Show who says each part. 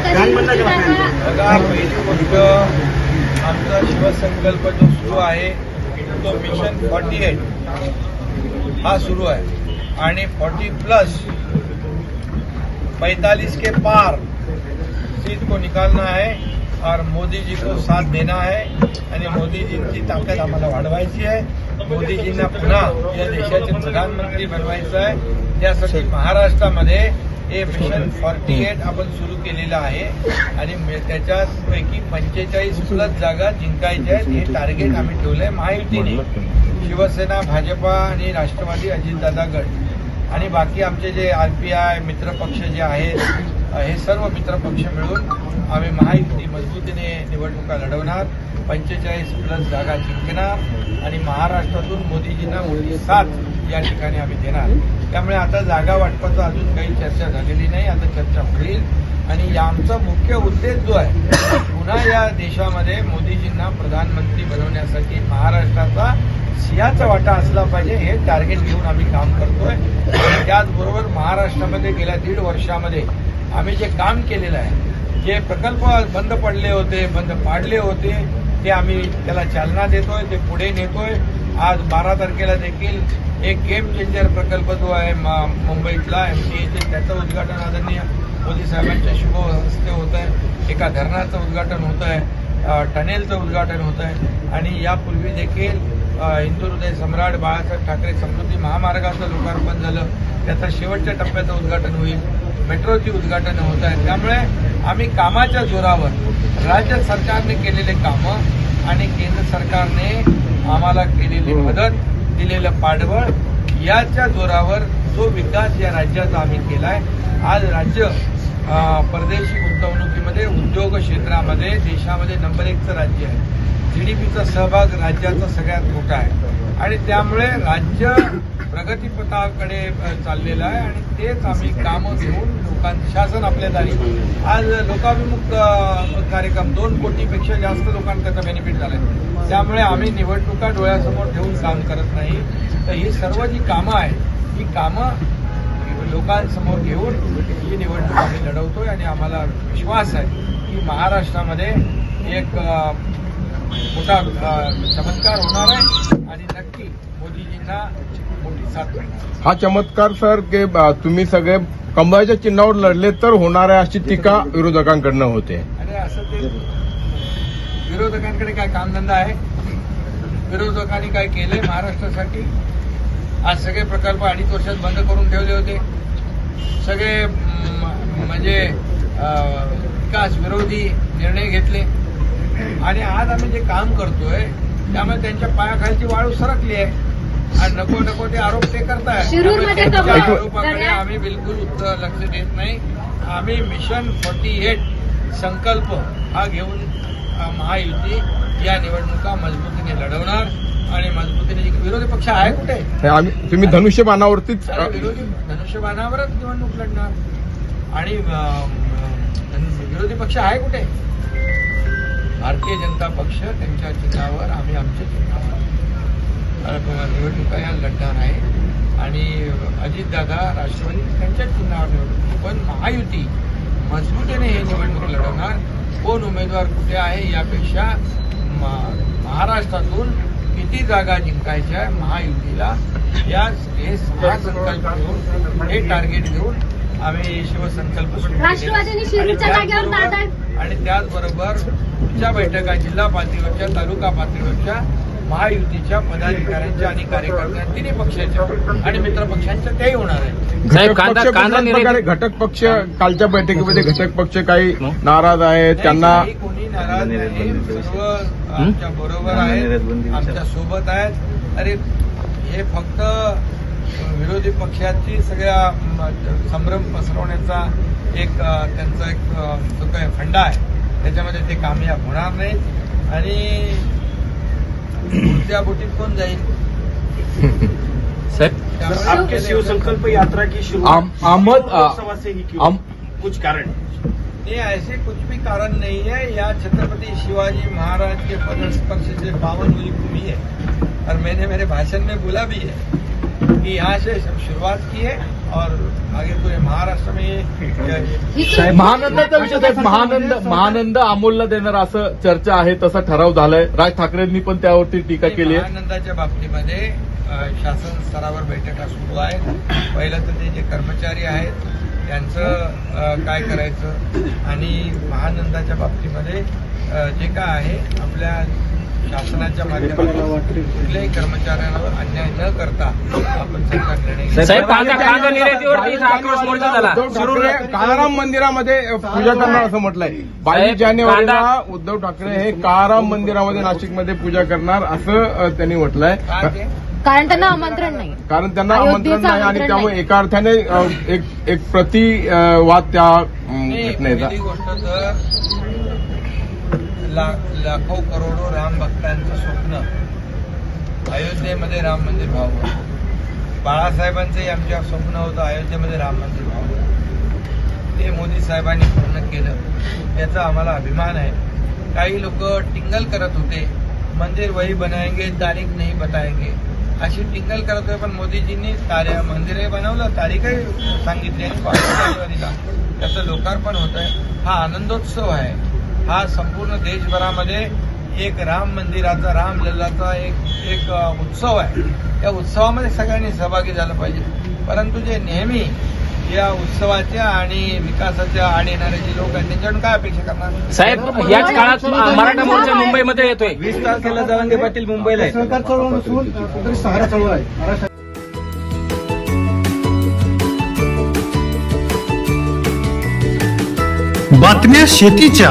Speaker 1: बघा आमचा शिवसंकल्प जो सुरू आहे तो मिशन फॉर्टी एट हा सुरू आहे. आणि फॉर्टी प्लस पैतालीस के पार सीट को निकालना है और मोदी जी को साथ देना है. आणि मोदीजींची ताकद आम्हाला वाढवायची आहे. मोदीजींना पुन्हा या देशाचे प्रधानमंत्री बनवायचं आहे. त्यासाठी महाराष्ट्रामध्ये हे मिशन फॉर्टी एट आपण सुरू केलेलं आहे. आणि त्याच्यापैकी पंचेचाळीस प्लस जागा जिंकायच्या आहेत. हे टार्गेट आम्ही ठेवलंय. महायुतीने शिवसेना भाजपा आणि राष्ट्रवादी अजितदादा गट. आणि बाकी आमचे जे आरपीआय मित्रपक्ष जे आहेत हे सर्व मित्रपक्ष मिळून आम्ही महायुती मजबूतीने निवडणुका लढवणार पंचेचाळीस प्लस जागा जिंकणार आणि महाराष्ट्रातून मोदीजींना मोदी साथ या ठिकाणी आम्ही देणार. त्यामुळे आता जागा वाटपाचं अजून काही चर्चा झालेली नाही आता चर्चा होईल. आणि या आमचा मुख्य उद्देश जो आहे पुन्हा या देशामध्ये मोदीजींना प्रधानमंत्री बनवण्यासाठी महाराष्ट्राचा सिंहाचा वाटा असला पाहिजे हे टार्गेट घेऊन आम्ही काम करतोय. त्याचबरोबर महाराष्ट्रामध्ये गेल्या दीड वर्षामध्ये आम्ही जे काम केलेलं आहे जे प्रकल्प बंद पडले होते बंद पाडले होते ते आम्ही त्याला चालना देतोय ते पुढे नेतोय. आज बारा तारखेला देखील एक गेम चेंजर प्रकल्प जो आहे म- मुंबईतला एचे त्याचं उद्घाटन आदरणीय मोदी साहेबांच्या शुभ हस्ते होत आहे एका धरणाचं उद्घाटन होत आहे टनेलचं उद्घाटन होत आहे आणि यापूर्वी देखील हिंदू हृदय सम्राट बाळासाहेब ठाकरे समृद्धी महामार्गाचं लोकार्पण झालं. त्याचं शेवटच्या टप्प्याचं उद्घाटन होईल. मेट्रोची उद्घाटन होत आहे त्यामुळे आम्ही कामाच्या जोरावर राज्य सरकारने केलेले कामं आणि केंद्र सरकारने आम्हाला केलेली मदत दिलेलं पाठबळ याच्या जोरावर जो विकास या राज्याचा आम्ही केलाय आज राज्य परदेशी गुंतवणुकीमध्ये उद्योग क्षेत्रामध्ये देशामध्ये नंबर एकचं राज्य आहे. जी डी पीचा सहभाग राज्याचा सगळ्यात मोठा आहे. आणि त्यामुळे राज्य प्रगतीपथाकडे चाललेलं आहे आणि तेच आम्ही कामं घेऊन लोकां शासन आपल्या दारी. आज लोकाभिमुख कार्यक्रम दोन कोटीपेक्षा जास्त लोकांना त्याचा बेनिफिट झालाय. त्यामुळे आम्ही निवडणुका डोळ्यासमोर ठेवून काम करत नाही. तर ही सर्व जी कामं आहेत ही कामं लोकांसमोर घेऊन ही निवडणूक आम्ही लढवतोय आणि आम्हाला विश्वास आहे की महाराष्ट्रामध्ये एक मोठा चमत्कार होणार आहे आणि नक्की मोदीजींना मोठी साथ मिळणार
Speaker 2: हा चमत्कार सर की तुम्ही सगळे कमळाच्या चिन्हावर लढले तर होणार आहे अशी टीका विरोधकांकडनं होते.
Speaker 1: आणि असं ते विरोधकांकडे काय कामधंदा आहे? विरोधकांनी काय केलंय महाराष्ट्रासाठी? आज सगळे प्रकल्प अडीच वर्षात बंद करून ठेवले होते. सगळे म्हणजे विकास विरोधी निर्णय घेतले. आणि आज आम्ही जे काम करतोय त्यामुळे त्यांच्या पायाखालची वाळू सरकली आहे. आणि नको नको ते आरोप ते करताय.
Speaker 3: शिरूरमध्ये
Speaker 1: त्यामुळे त्यांच्या
Speaker 3: कमळ-
Speaker 1: आरोपाकडे आम्ही बिलकुल उत्तर लक्ष देत नाही. आम्ही मिशन फोर्टी एट संकल्प हा घेऊन महायुती या निवडणुका मजबूतीने लढवणार. आणि मजबूतीने विरोधी पक्ष आहे कुठे?
Speaker 2: आम्ही तुम्ही धनुष्यबाणावरतीच
Speaker 1: विरोधी धनुष्यबाणावरच निवडणूक लढणार. आणि विरोधी पक्ष आहे कुठे? भारतीय जनता पक्ष त्यांच्या चिन्हावर आम्ही आमच्या चिन्हावर निवडणुका या लढणार आहे आणि अजितदादा राष्ट्रवादी त्यांच्या चिन्हावर निवडणूक पण महायुती मजबूतीने हे निवडणूक लढवणार कोण उमेदवार कुठे आहे यापेक्षा महाराष्ट्रातून किती जागा जिंकायच्या महायुतीला या हे हा संकल्प घेऊन हे टार्गेट घेऊन आम्ही शिवसंकल्प आणि त्याचबरोबर पुढच्या बैठका जिल्हा पातळीवरच्या तालुका पातळीवरच्या महायुतीच्या पदाधिकाऱ्यांच्या आणि कार्यकर्त्यांच्या तिन्ही पक्षाच्या आणि मित्रपक्षांच्या त्याही होणार आहेत.
Speaker 4: साहेब,
Speaker 2: घटक
Speaker 4: कांदा-
Speaker 2: पक्ष कालच्या बैठकीमध्ये घटक पक्ष काही नाराज आहेत त्यांना
Speaker 1: कोणी नाराज नाही सर्व आमच्या बरोबर आहेत आमच्यासोबत आहेत. अरे हे फक्त विरोधी पक्षाची सगळ्या संभ्रम पसरवण्याचा एक त्यांचा एक जो काही फंडा आहे त्याच्यामध्ये ते कामयाब होणार नाहीत आणि पुढच्या बोटीत कोण जाईल?
Speaker 4: साहेब
Speaker 5: आपके शिव संकल्प यात्रा की शुरुआत
Speaker 2: अहमद
Speaker 5: लोकसभा से ही क्यों?
Speaker 2: आम-
Speaker 5: कुछ कारण?
Speaker 1: ये ऐसे कुछ भी कारण नहीं है। यहाँ छत्रपति शिवाजी महाराज के पद स्पर्श से पावन हुई भूमि है। और मैंने मेरे भाषण में बोला भी है कि यहाँ से सब शुरुआत की है और आगे पूरे महाराष्ट्र में
Speaker 4: महानंदाचा विषय साहेब महानंद महानंद अमोलला देणार असं चर्चा आहे तसा ठराव झालाय. राज ठाकरेंनी पण त्यावरती टीका केली आहे.
Speaker 1: महानंदाच्या बाबतीमध्ये शासन स्तरावर बैठका सुरू आहेत पहिलं तर ते जे कर्मचारी आहेत त्यांचं काय करायचं? आणि महानंदाच्या बाबतीमध्ये जे काय आहे आपल्या शासनाच्या माध्यमातून कुठल्याही कर्मचाऱ्यांवर अन्याय न करता आपण सरकार निर्णय घेऊ.
Speaker 6: साहेब कांदा कांदा निर्यातीवरती इथं आक्रोश मोर्चा झाला.
Speaker 2: उद्धव ठाकरे काळाराम मंदिरामध्ये पूजा करणार असं म्हटलंय. बावीस जानेवारीला उद्धव ठाकरे हे काळाराम मंदिरामध्ये नाशिकमध्ये पूजा करणार असं त्यांनी म्हटलंय.
Speaker 1: का ते?
Speaker 3: कारण त्यांना आमंत्रण नाही.
Speaker 2: कारण त्यांना
Speaker 3: अयोध्येचं
Speaker 2: आमंत्रण नाही आणि
Speaker 3: आमंत्रण
Speaker 2: त्यामुळे
Speaker 3: नाही.
Speaker 2: एका अर्थाने अ, एक एक प्रतिवाद त्या अम,
Speaker 1: नाही,
Speaker 2: घटनेचा.
Speaker 1: पहिली गोष्ट तर लाख लाखो करोडो राम भक्तांचं स्वप्न. अयोध्येमध्ये राम मंदिर व्हावं. बाळासाहेबांचंही आमच्या स्वप्न होतं अयोध्येमध्ये राम मंदिर व्हावं. ते मोदी साहेबांनी पूर्ण केलं. याचा आम्हाला अभिमान आहे. काही लोक टिंगल करत होते. मंदिर वही बनाएंगे तारीख नाही बताएंगे. अशी टिंगल करत होते पण मोदीजींनी तारे मंदिरही बनवलं तारीखही सांगितली आणि बावीस जानेवारीला त्याचं लोकार्पण होत आहे हा आनंदोत्सव आहे. हा संपूर्ण देशभरामध्ये एक राम मंदिराचा राम लल्लाचा एक एक उत्सव आहे. या उत्सवामध्ये सगळ्यांनी सहभागी झालं पाहिजे. परंतु जे नेहमी या उत्सवाच्या आणि विकासाच्या आड येणारे जे लोक आहेत त्यांच्याकडून काय अपेक्षा करणार?
Speaker 6: साहेब याच काळात मराठा मोर्चा मुंबईमध्ये येतोय.
Speaker 7: वीस तारखेला जरांगे पाटील मुंबईला आहे सरकार चळवळ नसून तरी सहारा चळवळ आहे.
Speaker 8: बातम्या शेतीच्या.